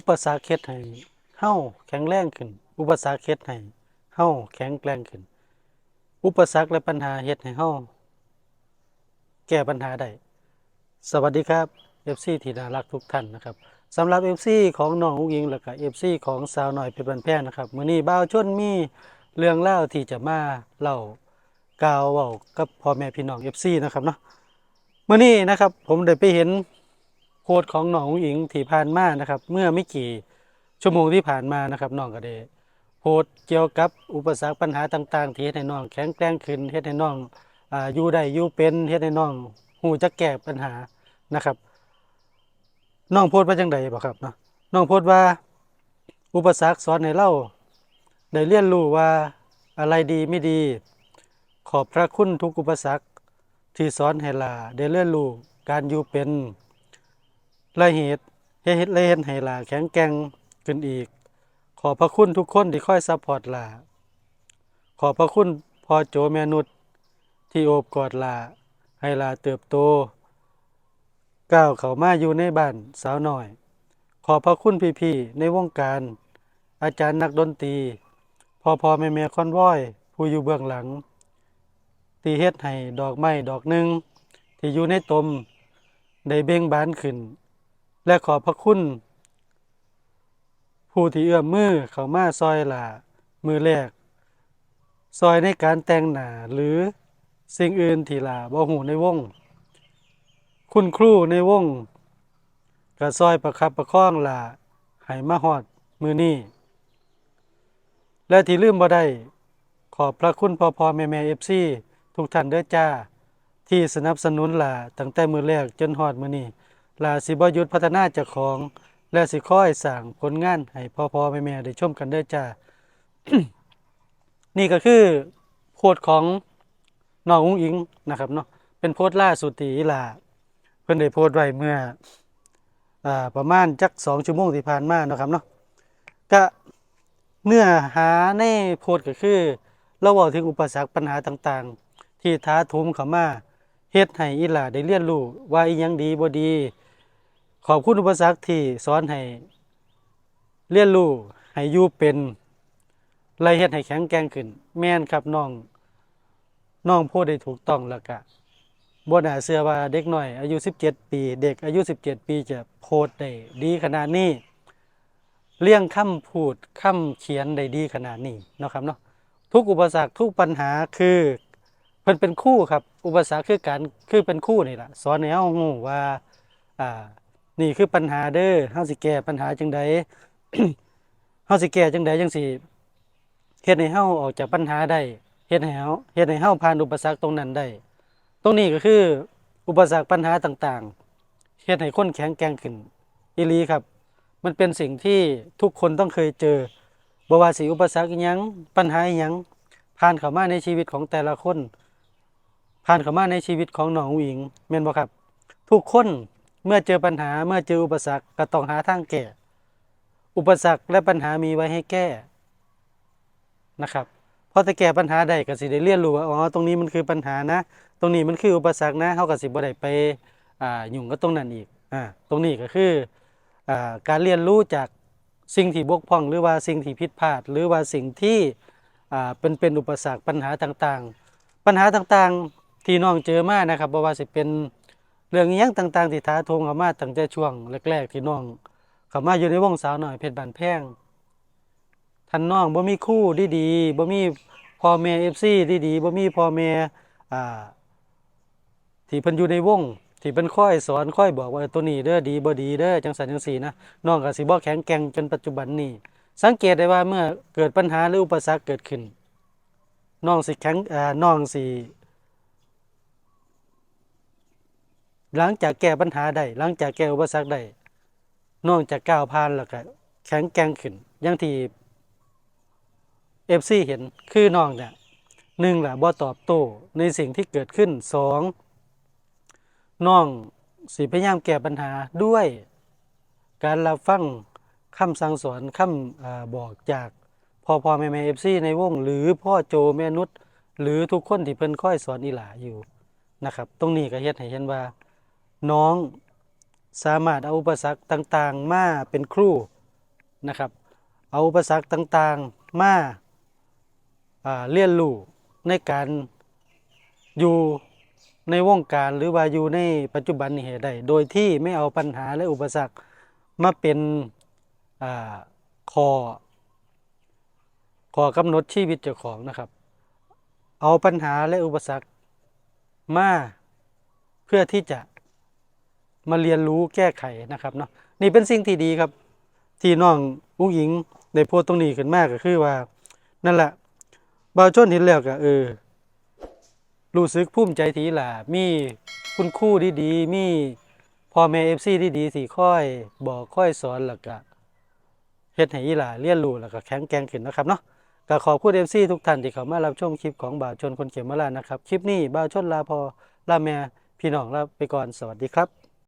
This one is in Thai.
อุปสรรคเฮ็ดให้เฮาแข็งแรงขึ้น อุปสรรคเฮ็ดให้เฮาแข็งแกร่งขึ้น อุปสรรคและปัญหาเฮ็ดให้เฮาแก้ปัญหาได้ สวัสดีครับ FC ที่น่ารักทุกท่านนะครับสำหรับ FC ของน้องอุ้งอิงและก็ FC ของสาวหน่อยเพชรบันแพงนะครับมื้อนี้บ่าวชนมีเรื่องเล่าที่จะมาเล่ากล่าวเว้ากับพ่อแม่พี่น้อง FC นะครับเนาะมื้อนี้นะครับ ผมได้ไปเห็น โพสต์ของน้องอุ๋งอิงที่ผ่านมานะครับ เมื่อไม่กี่ชั่วโมงที่ผ่านมานะครับน้องก็ได้โพสเกี่ยวกับอุปสรรคปัญหาต่าง ๆ ที่เฮ็ดให้น้องแข็งแกร่งขึ้นเฮ็ดให้น้องอ่าอยู่ได้อยู่เป็นเฮ็ดให้น้องฮู้จักแก้ปัญหานะครับน้องโพสว่าจังใดบ่ครับเนาะน้องโพสว่าอุปสรรคสอนให้เราได้เรียนรู้ว่าอะไรดีไม่ดี ขอบพระคุณทุกอุปสรรคที่สอนให้ลาได้เรียนรู้การอยู่เป็น และเหตุเฮ็ดและเฮ็ดให้หลาแข็งแกร่งขึ้นอีก ขอพระคุณทุกคนที่คอยซัพพอร์ตหลาขอพระคุณพ่อโจแม่นุชที่โอบกอดหลาให้หลาเติบโต ก้าวเข้ามาอยู่ในบ้านสาวหน้อย ขอพระคุณพี่ๆในวงการ อาจารย์นักดนตรีพ่อพ่อแม่แม่คอนว้อย ผู้อยู่เบื้องหลังที่เฮ็ดให้ดอกไม้ดอกหนึ่งที่อยู่ในตมได้เบ่งบานขึ้น และขอพระคุณ ผู้ที่เอื้อมมือเข้ามาซอยหลามือแรก ซอยในการแต่งหนาหรือสิ่งอื่นที่หลาบ่หูในวง คุณครูในวงก็ซอยประคับประคองหลาให้มาฮอดมือนี้และที่ลืมบ่ได้ขอบพระคุณพอพอแม่แม่เอฟซีทุกท่านเด้อจ้า ที่สนับสนุนหลาตั้งแต่มือแรกจนฮอดมือนี้ ลาสิบ่หยุดพัฒนาเจ้าของ และสิคอยสร้างผลงานให้พ่อพ่อแม่แม่ได้ชมกันเด้จ้า นี่ก็คือโพสของน้องอุ้งอิงนะครับเนาะเป็นโพสล่าสุดที่อีหลาเพิ่นได้โพสไว้เมื่ออ่าประมาณจักสองชั่วโมงที่ผ่านมาเนาะครับเนาะก็เนื้อหาในโพสก็คือเราว้าถึงอุปสรรคปัญหาต่างๆ ที่ท้าโถมเขามาเฮ็ดให้อีหลาได้เรียนรู้ว่าอีหยังดีบ่ดี ขอบคุณอุปสรรคที่สอนให้เรียนรู้ให้อยู่เป็นไล่เฮ็ดให้แข็งแกร่งขึ้น แม่นครับน้องน้องพูดได้ถูกต้องแล้วก็บ่น่าเชื่อว่าเด็กน้อย อายุ 17 ปี เด็กอายุ 17 ปีจะโพสต์ได้ดีขนาดนี้เลี่ยงคำพูดคำเขียนได้ดีขนาดนี้เนาะครับเนาะทุกอุปสรรคทุกปัญหาคือเพิ่นเป็นคู่ครับ อุปสรรคคือการคือเป็นคู่นี่ล่ะสอนให้เฮาฮู้ว่าอ่า นี่คือปัญหาเด้อเฮาสิแก้ปัญหาจังใดเฮาสิแก้จังใดจังสิเฮ็ดให้เฮาออกจากปัญหาได้เฮ็ดให้เฮาเฮ็ดให้เฮาผ่านอุปสรรคตรงนั้นได้ ตรงนี้ก็คืออุปสรรคปัญหาต่างๆเฮ็ดให้คนแข็งแกร่งขึ้นอีลีครับ มันเป็นสิ่งที่ทุกคนต้องเคยเจอบ่ว่าสิอุปสรรคอิหยังปัญหาอิหยังผ่านเข้ามาในชีวิตของแต่ละคน ผ่านเข้ามาในชีวิตของน้องอิงแม่นบ่ครับ ทุกคน เมื่อเจอปัญหาเมื่อเจออุปสรรคก็ต้องหาทางแก้อุปสรรคและปัญหามีไว้ให้แก้นะครับพอจะแก้ปัญหาได้ก็สิได้เรียนรู้ว่าอ๋อตรงนี้มันคือปัญหานะ ตรงนี้มันคืออุปสรรคนะเฮาก็สิบ่ได้ไปอ่ายุ่งกับตรงนั้นอีกอ่าตรงนี้ก็คืออ่าการเรียนรู้จากสิ่งที่บกพร่อง หรือว่าสิ่งที่ผิดพลาด หรือว่าสิ่งที่อ่าเป็นเป็นอุปสรรคปัญหาต่างๆ ปัญหาต่างๆที่น้องเจอมานะครับบ่ว่าสิเป็น เรื่องยังต่างๆที่ท้าโทมเข้ามาตั้งแต่ช่วงแรกๆที่น้องเข้ามาอยู่ในวงสาวหน้อยเพชรบานแพงท่านน้องบ่มีคู่ดีๆบ่มีพ่อแม่ FC ดีๆบ่มีพ่อแม่อ่าที่เพิ่นอยู่ในวงที่เพิ่นค่อยสอนค่อยบอกว่าตัวนี้เด้อดีบ่ดีเด้อจังซั่นจังซี่นะน้องก็สิบ่แข็งแกร่งจนปัจจุบันนี้สังเกตได้ว่าเมื่อเกิดปัญหาหรืออุปสรรคเกิดขึ้นน้องสิแข็งอ่าน้องสิ หลังจากแก้ปัญหาได้หลังจากแก้อุปสรรคได้น้องจะก้าวผ่านแล้วก็แข็งแกร่งขึ้นอย่างที่ FC เห็นคือน้องเนี่ยหนึ่งแหละบ่ตอบโต้ในสิ่งที่เกิดขึ้นสองน้องสิพยายามแก้ปัญหาด้วยการรับฟังคำสั่งสอนคำอบอกจากพ่อพ่อแม่แม่ FC ในวง หรือพ่อโจแม่นุชหรือทุกคนที่เพิ่นค่อยสอนอีหลาอยู่นะครับ ตรงนี้ก็เฮ็ดให้เห็นว่า น้องสามารถเอาอุปสรรคต่างๆ มาเป็นครูนะครับ เอาอุปสรรคต่างๆ มาาเรียนรู้ในการอยู่ในวงการหรือว่าอยู่ในปัจจุบันนี้ให้ได้ โดยที่ไม่เอาปัญหาและอุปสรรคมาเป็นอ่าคอขอกำหนดชีวิตเจ้าของนะครับ เอาปัญหาและอุปสรรคมาเพื่อที่จะ มาเรียนรู้แก้ไขนะครับเนาะนี่เป็นสิ่งที่ดีครับ ที่น้องอุ้งอิงได้พสต์ตรงนี้ขึ้นมากก็คือว่า นั่นแหละบ่าวชนเห็นแล้วก็เออรู้สึกภูมิใจทีหล่ะมีคุณครูดีๆ มีพ่อแม่เอฟซีดีๆสิค่อย บอกค่อยสอนแล้วก็เฮ็ดให้อีหล่าเรียนรู้แล้วก็แข็งแกร่งขึ้นนะครับเนาะก็ขอบคุณเอฟซีทุกท่านที่เข้ามารับชมคลิปของบ่าวชนคนเขียนมาลานะครับ คลิปนี้บ่าวชนลาพอลาแม่พี่น้องลาไปก่อนสวัสดีครับ